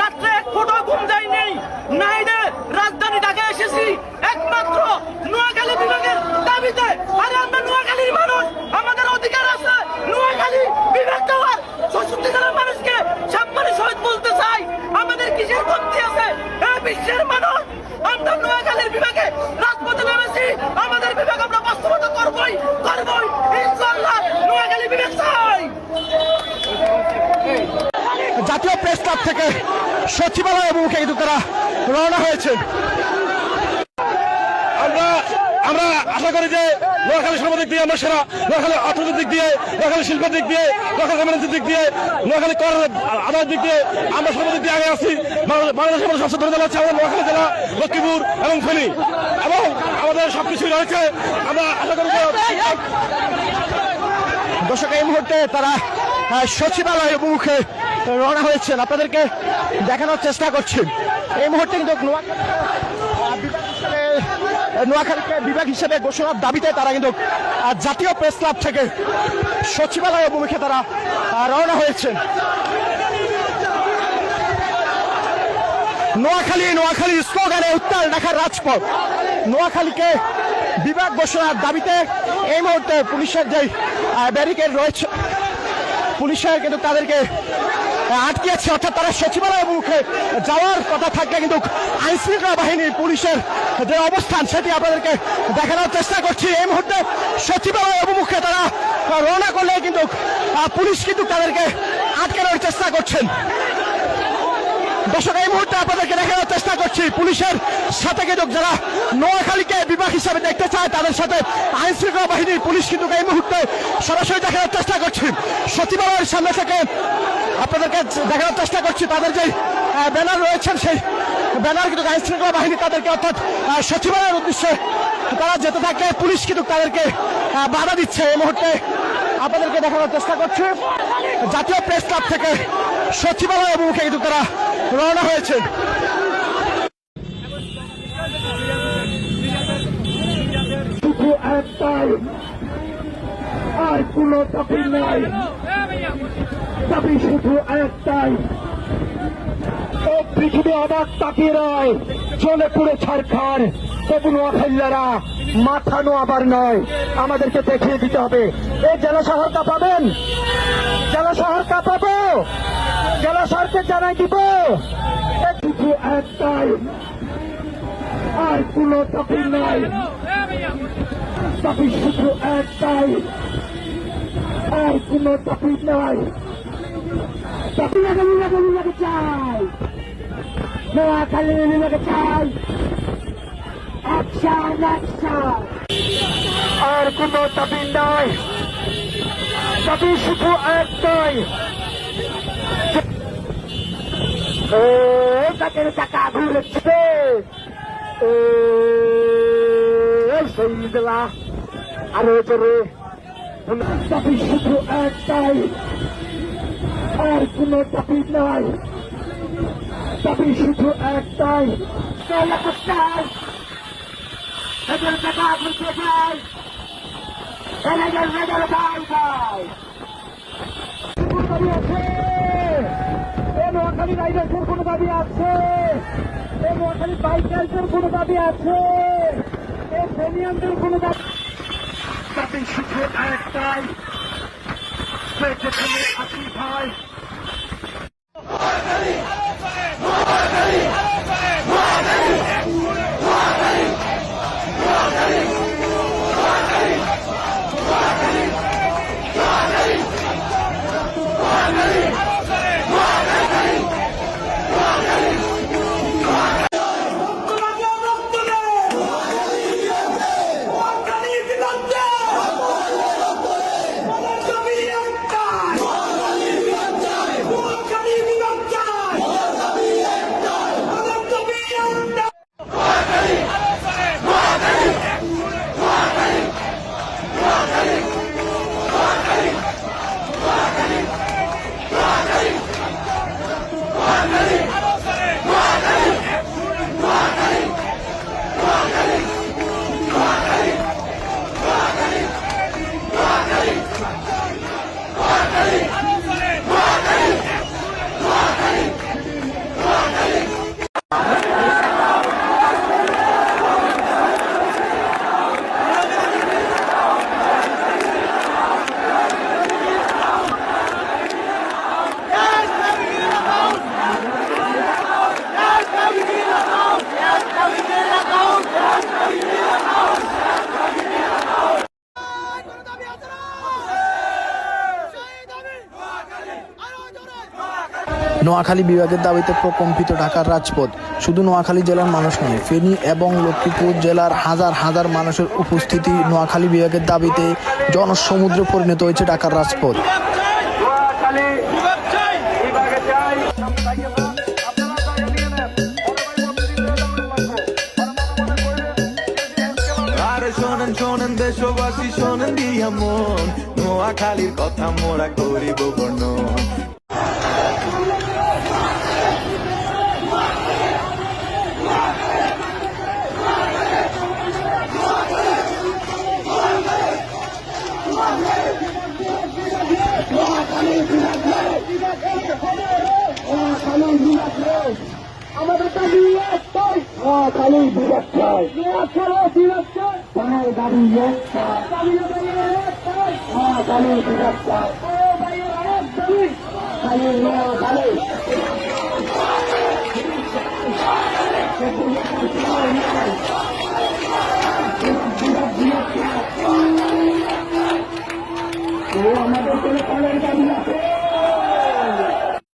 রাত্রে এক ফোঁটা ঘুম যায়নি। নাইডে রাজধানী ঢাকা এসেছি। একমাত্র থেকে সচিবালয় অভিমুখে কিন্তু তারা রওনা হয়েছেন আমরা আমরা আশা করি যে নোয়াখালী সর্বদিক দিয়ে আমরা সেরা, নোয়াখালী অর্থনৈতিক দিক দিয়ে, নোয়াখালী শিল্পের দিক দিয়ে, নোয়াখালী কমিউনিটির দিক দিয়ে, নোয়াখালী কর আদায়ের দিক দিয়ে আমরা সর্বদিক দিয়ে আগে আছি। বাংলাদেশ- মধ্যে সবচেয়ে ধরে যাচ্ছে আমাদের নোয়াখালী জেলা, লক্ষ্মীপুর এবং ফেনী। এবং আমাদের সবকিছুই রয়েছে। আমরা আশা করি যে দর্শক, এই মুহূর্তে তারা সচিবালয় অভিমুখে রওনা হয়েছেন। আপনাদেরকে দেখানোর চেষ্টা করছেন এই মুহূর্তে কিন্তু নোয়াখালীকে বিভাগ হিসেবে ঘোষণার দাবিতে তারা কিন্তু জাতীয় প্রেস ক্লাব থেকে সচিবালয় অভিমুখে তারা রওনা হয়েছেন। নোয়াখালী নোয়াখালী স্লোগানে উত্তাল ঢাকার রাজপথ। নোয়াখালীকে বিভাগ ঘোষণার দাবিতে এই মুহূর্তে পুলিশের যে ব্যারিকেড রয়েছে পুলিশের কিন্তু তাদেরকে আটকে আটকিয়েছে, অর্থাৎ তারা সচিবালয় মুখে যাওয়ার কথা থাকলে কিন্তু আইনশৃঙ্খলা বাহিনী পুলিশের যে অবস্থান সেটি আপনাদেরকে দেখানোর চেষ্টা করছি। এই মুহূর্তে সচিবালয় অভিমুখে তারা রওনা করলে কিন্তু পুলিশ কিন্তু তাদেরকে আটকানোর চেষ্টা করছেন। দর্শক, এই মুহূর্তে আপনাদেরকে দেখানোর চেষ্টা করছি, পুলিশের সাথে কিন্তু যারা নোয়াখালীকে বিভাগ হিসাবে দেখতে চায়, তাদের সাথে আইন শৃঙ্খলা বাহিনীর পুলিশ কিন্তু এই মুহূর্তে সরাসরি দেখানোর চেষ্টা করছি। সচিবালয়ের সামনে থেকে আপনাদেরকে দেখানোর চেষ্টা করছি, তাদের যে ব্যানার রয়েছেন সেই ব্যানার কিন্তু আইন শৃঙ্খলা বাহিনী তাদেরকে অর্থাৎ সচিবালয়ের উদ্দেশ্যে তারা যেতে থাকে, পুলিশ কিন্তু তাদেরকে বাধা দিচ্ছে। এই মুহূর্তে আপনাদেরকে দেখানোর চেষ্টা করছি। জাতীয় প্রেস ক্লাব থেকে সচিবালয় অভিমুখে কিন্তু তারা রওনা হয়েছেন। শুধু একটাই, আর কোনো দাবি নাই। দাবি শুধু একটাই, ও পৃথিবী অবাক তাকিয়ে রয়, চলে পুরে ছাড়খার তবু নোয়াখালীরা মাথা নোয়াবার নয়। আমাদেরকে দেখিয়ে দিতে হবে। এই জেলা শহর কাঁপাবেন? জেলা শহর কাঁপাবো? জেলা জানাই দিব। আর কোনো দাবি নাই। দাবি শুধু একটাই আর নাই। চাই। আর কোনো দাবি নাই। দাবি শুধু একটাই ও তাদের টাকা ঘুরেছে সেই দিলা আরও জোরে দাবি শুধু একটাই। আর কোনো দাবি নাই। দাবি শুধু একটাই। এদের টাকা ঘুরতে চাই এলাকার মেজার ভাই ভাই আছে নোয়াখালী রাইডার্সের কোনো দাবি আছে? এ নোয়াখালী বাইক বাইকার্সের কোনো দাবি আছে? এ ফেনিয়ানদের কোনো দাবি দাবি শুধু একটাই সে যেখানে আছি ভাই নোয়াখালী বিভাগের দাবিতে প্রকম্পিত ঢাকার রাজপথ। শুধু নোয়াখালী জেলার মানুষ নয়, ফেনী এবং লক্ষ্মীপুর জেলার হাজার হাজার মানুষের উপস্থিতি নোয়াখালী বিভাগের দাবিতে জনসমুদ্রে পরিণত হয়েছে ঢাকার রাজপথ। দেশবাসী, শোনেন দিয়া মন নোয়াখালীর কথা মোরা করিব আমাদের দাবি একটাই বিভাগ চাই খালি নোয়াখালী